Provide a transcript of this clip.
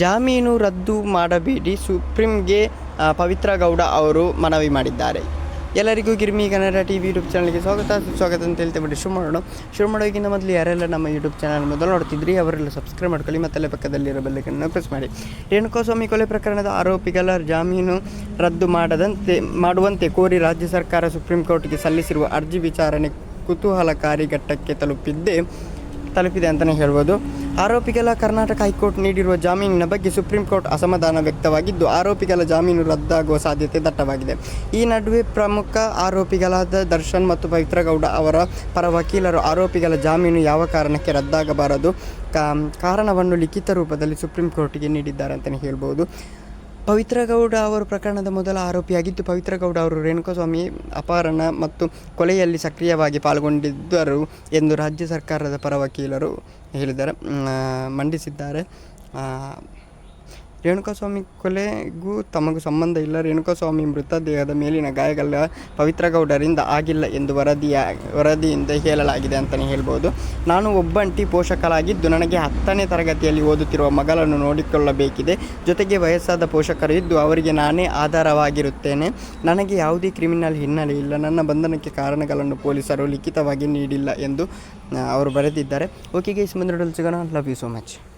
ಜಾಮೀನು ರದ್ದು ಮಾಡಬೇಡಿ. ಸುಪ್ರೀಂಗೆ ಪವಿತ್ರ ಗೌಡ ಅವರು ಮನವಿ ಮಾಡಿದ್ದಾರೆ. ಎಲ್ಲರಿಗೂ Girmi Kannada T V YouTube ಚಾನಲ್ಗೆ ಸ್ವಾಗತ. ಸ್ವಾಗತ ಅಂತ ಹೇಳ್ತೇವೆ ಶುರು ಮಾಡೋಣ ಶುರು ಮಾಡೋಕ್ಕಿಂತ ಮೊದಲು ಯಾರೆಲ್ಲ ನಮ್ಮ ಯೂಟ್ಯೂಬ್ ಚಾನಲ್ ಮೊದಲು ನೋಡ್ತಿದ್ರಿ, ಅವರೆಲ್ಲ ಸಬ್ಸ್ಕ್ರೈಬ್ ಮಾಡ್ಕೊಳ್ಳಿ, ಮತ್ತೆಲ್ಲ ಪಕ್ಕದಲ್ಲಿರೋ ಬೆಲ್ಲೈಕನ್ನು ಪ್ರೆಸ್ ಮಾಡಿ. ರೇಣುಕಾಸ್ವಾಮಿ ಕೊಲೆ ಪ್ರಕರಣದ ಆರೋಪಿಗಳ ಜಾಮೀನು ರದ್ದು ಮಾಡದಂತೆ, ಮಾಡುವಂತೆ ಕೋರಿ ರಾಜ್ಯ ಸರ್ಕಾರ ಸುಪ್ರೀಂ ಕೋರ್ಟ್ಗೆ ಸಲ್ಲಿಸಿರುವ ಅರ್ಜಿ ವಿಚಾರಣೆ ಕುತೂಹಲಕಾರಿ ಘಟ್ಟಕ್ಕೆ ತಲುಪಿದ್ದೇ, ತಲುಪಿದೆ ಅಂತಲೇ ಹೇಳ್ಬೋದು. ಆರೋಪಿಗಳ ಕರ್ನಾಟಕ ಹೈಕೋರ್ಟ್ ನೀಡಿರುವ ಜಾಮೀನಿನ ಬಗ್ಗೆ ಸುಪ್ರೀಂ ಕೋರ್ಟ್ ಅಸಮಾಧಾನ ವ್ಯಕ್ತವಾಗಿದ್ದು ಆರೋಪಿಗಳ ಜಾಮೀನು ರದ್ದಾಗುವ ಸಾಧ್ಯತೆ ದಟ್ಟವಾಗಿದೆ. ಈ ನಡುವೆ ಪ್ರಮುಖ ಆರೋಪಿಗಳಾದ ದರ್ಶನ್ ಮತ್ತು ಪವಿತ್ರಗೌಡ ಅವರ ಪರ ವಕೀಲರು ಆರೋಪಿಗಳ ಜಾಮೀನು ಯಾವ ಕಾರಣಕ್ಕೆ ರದ್ದಾಗಬಾರದು ಕಾರಣವನ್ನು ಲಿಖಿತ ರೂಪದಲ್ಲಿ ಸುಪ್ರೀಂ ಕೋರ್ಟ್ಗೆ ನೀಡಿದ್ದಾರೆ ಅಂತಲೇ ಹೇಳ್ಬೋದು. ಪವಿತ್ರಗೌಡ ಅವರು ಪ್ರಕರಣದ ಮೊದಲ ಆರೋಪಿಯಾಗಿದ್ದು, ಪವಿತ್ರಗೌಡ ಅವರು ರೇಣುಕಾಸ್ವಾಮಿ ಅಪಹರಣ ಮತ್ತು ಕೊಲೆಯಲ್ಲಿ ಸಕ್ರಿಯವಾಗಿ ಪಾಲ್ಗೊಂಡಿದ್ದರು ಎಂದು ರಾಜ್ಯ ಸರ್ಕಾರದ ಪರ ವಕೀಲರು ಹೇಳಿದ್ದಾರೆ. ಮಂಡಿಸಿದ್ದಾರೆ. ರೇಣುಕಾಸ್ವಾಮಿ ಕೊಲೆಗೂ ತಮಗೂ ಸಂಬಂಧ ಇಲ್ಲ. ರೇಣುಕಾಸ್ವಾಮಿ ಮೃತದೇಹದ ಮೇಲಿನ ಗಾಯಗಳ ಪವಿತ್ರ ಗೌಡರಿಂದ ಆಗಿಲ್ಲ ಎಂದು ವರದಿಯ, ವರದಿಯಿಂದ ಹೇಳಲಾಗಿದೆ ಅಂತಲೇ ಹೇಳ್ಬೋದು. ನಾನು ಒಬ್ಬಂಟಿ ಪೋಷಕರಾಗಿದ್ದು ನನಗೆ ಹತ್ತನೇ ತರಗತಿಯಲ್ಲಿ ಓದುತ್ತಿರುವ ಮಗಳನ್ನು ನೋಡಿಕೊಳ್ಳಬೇಕಿದೆ. ಜೊತೆಗೆ ವಯಸ್ಸಾದ ಪೋಷಕರು ಇದ್ದು ಅವರಿಗೆ ನಾನೇ ಆಧಾರವಾಗಿರುತ್ತೇನೆ. ನನಗೆ ಯಾವುದೇ ಕ್ರಿಮಿನಲ್ ಹಿನ್ನೆಲೆ ಇಲ್ಲ. ನನ್ನ ಬಂಧನಕ್ಕೆ ಕಾರಣಗಳನ್ನು ಪೊಲೀಸರು ಲಿಖಿತವಾಗಿ ನೀಡಿಲ್ಲ ಎಂದು ಅವರು ಬರೆದಿದ್ದಾರೆ. ಓಕೆ ಗೈಸ್ ಮುಂದೆ ಸಿಗೋಣ. Love you so much